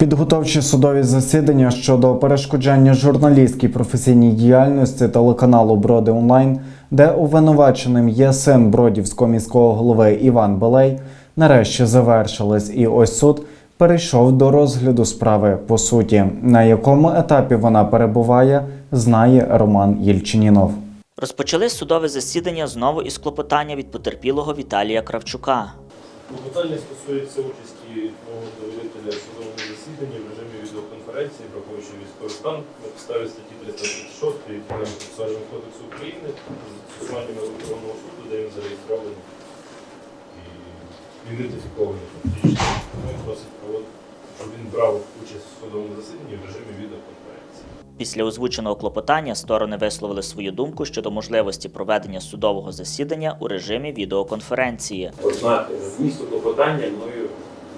Підготовчі судові засідання щодо перешкоджання журналістській професійній діяльності телеканалу Броди Онлайн, де обвинуваченим є син Бродівського міського голови Іван Белей, нарешті завершились, і ось суд перейшов до розгляду справи по суті, на якому етапі вона перебуває, знає Роман Єльчинінов. Розпочали судове засідання знову із клопотання від потерпілого Віталія Кравчука. Клопотання стосується участі мого довірителя в судовому засіданні в режимі відеоконференції, враховуючи військовий стан на підставі статті 336 Кримінально-процесуального кодексу України з застосуванням електронного суду, де він зареєстрований і ідентифікований фактично. Він просить щоб він брав участь в судовому засіданні в режимі відеоконференції. Після озвученого клопотання сторони висловили свою думку щодо можливості проведення судового засідання у режимі відеоконференції. Однак змісту клопотання мною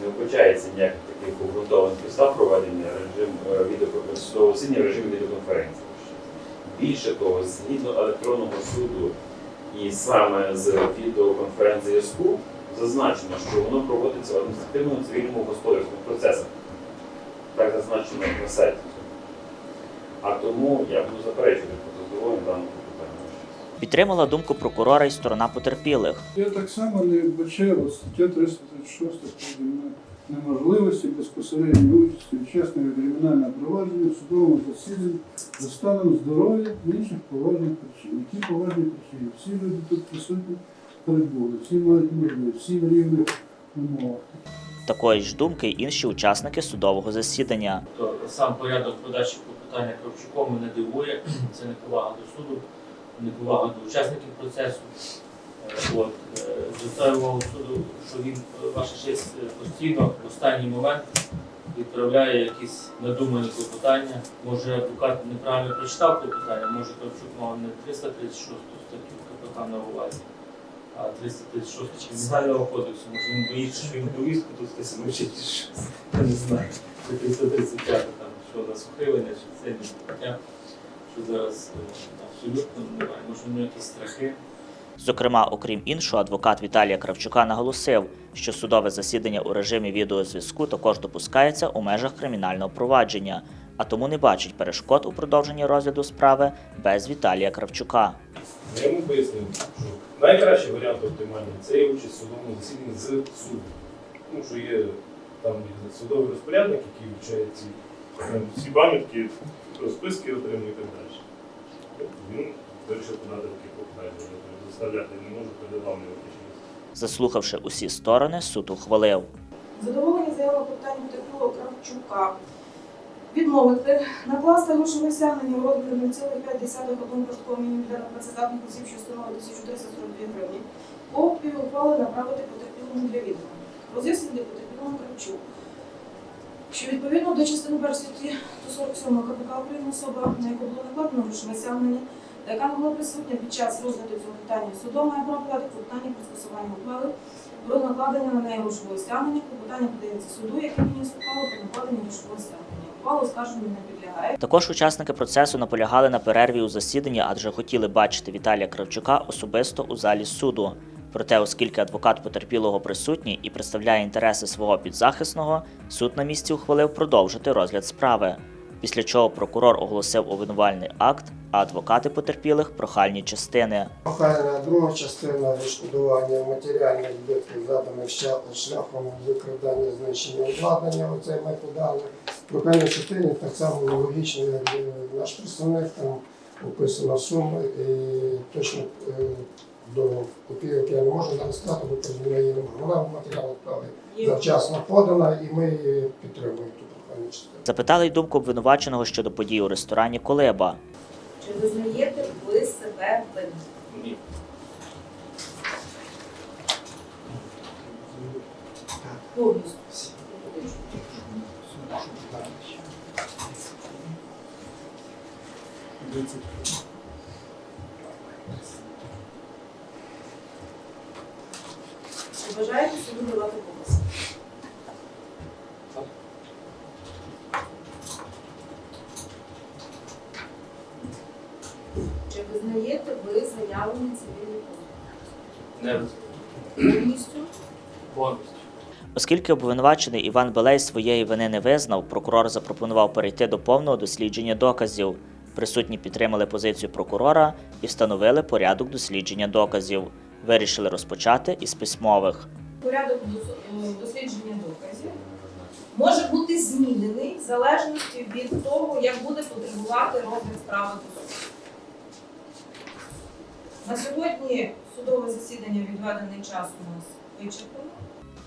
не вбачається ніяких таких обґрунтованих підстав проведення режим е, відео- засідання в режимі відеоконференції. Більше того, згідно електронного суду і саме з відеоконференц-зв'язку зазначено, що воно проводиться в адміністративному цивільному господарському процесах. Так зазначено на сайті. А тому я буду заперечувати про задоволення даного клопотання. Підтримала думку прокурора і сторона потерпілих. Я так само не вбачаю стаття 336 неможливості безпосередньої участі учасника кримінального провадження в судовому засіданні за станом здоров'я інших поважних причин. Які поважні причини? Всі люди тут присутні прибули, всі мають можливість, всі в рівних умовах. Такої ж думки інші учасники судового засідання. Сам порядок подачі клопотання Кравчуком мене дивує. Це неповага до суду, неповага до учасників процесу. Е, От, е, звертаю увагу суду, що він, е, ваша честь, постійно в останній момент відправляє якісь надумані клопотання. Може, адвокат неправильно прочитав клопотання, може Кравчук мав не 336 статтю КПК на увазі, а 336 Кримінального кодексу. Може він боїться, що він повістку тут хтось мучить. Я не знаю. Це 335 там, що за сухилення, чи це таке, що зараз е, абсолютно немає. Може, у нього якісь страхи. Зокрема, окрім іншого, адвокат Віталія Кравчука наголосив, що судове засідання у режимі відеозв'язку також допускається у межах кримінального провадження, а тому не бачить перешкод у продовженні розгляду справи без Віталія Кравчука. Я йому пояснив, що найкращий варіант оптимальний це є участь в судовому засіданні з суду. Тому що є там судовий розпорядник, який вивчає ці всі пам'ятки, розписки отримує і так далі. Він вирішив подати такі клопотання, заставляти не можу передавлювати щось. Заслухавши усі сторони, суд ухвалив. Задоволення заява питань потерпілого Кравчука. Відмовити, накласти грошове стягнення у розмірі 0,5 одного прожиткового мінімуму для працездатних осіб, що становить 1342 гривні. Копію ухвали направити потерпілому для відома. Роз'яснити потерпілому Кравчук, що відповідно до частини 1 статті 147 КПК України особа, на яку було накладено грошове стягнення, та яка не була присутня під час розгляду цього питання судом, має право подати клопотання про скасування ухвали про накладення на неї грошового стягнення, клопотання подається суду, який вніс ухвалу про накладення грошового стягнення. Ухвалу оскарженню не підлягає. Також учасники процесу наполягали на перерві у засіданні, адже хотіли бачити Віталія Кравчука особисто у залі суду. Проте, оскільки адвокат потерпілого присутній і представляє інтереси свого підзахисного, суд на місці ухвалив продовжити розгляд справи. Після чого прокурор оголосив обвинувальний акт, а адвокати потерпілих прохальні частини. Прохальна друга частина відшкодування матеріальних збитків, заданих шляхом викрадання знищення обладнання. Оце ми подали. Прохальна частина так само логічно, як наш представник там описана сума і точно е, до копійок я не можу зараз сказати, бо ми її не могли. Вона в завчасно подана і ми підтримуємо ту прохальну частину. Запитали й думку обвинуваченого щодо подій у ресторані Колеба. Чи визнаєте ви себе винним? Ні. Повністю. Чи бажаєте суду давати показ? Чи визнаєте ви заявлені цивільні позов? Повністю? повністю. Оскільки обвинувачений Іван Белей своєї вини не визнав, прокурор запропонував перейти до повного дослідження доказів. Присутні підтримали позицію прокурора і встановили порядок дослідження доказів. Вирішили розпочати із письмових. Порядок е, дослідження доказів може бути змінений в залежності від того, як буде потребувати розгляд справи до суду. На сьогодні судове засідання відведений час у нас вичерпано.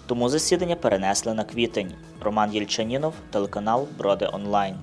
Тому засідання перенесли на квітень. Роман Єльчанінов, телеканал Броди Онлайн.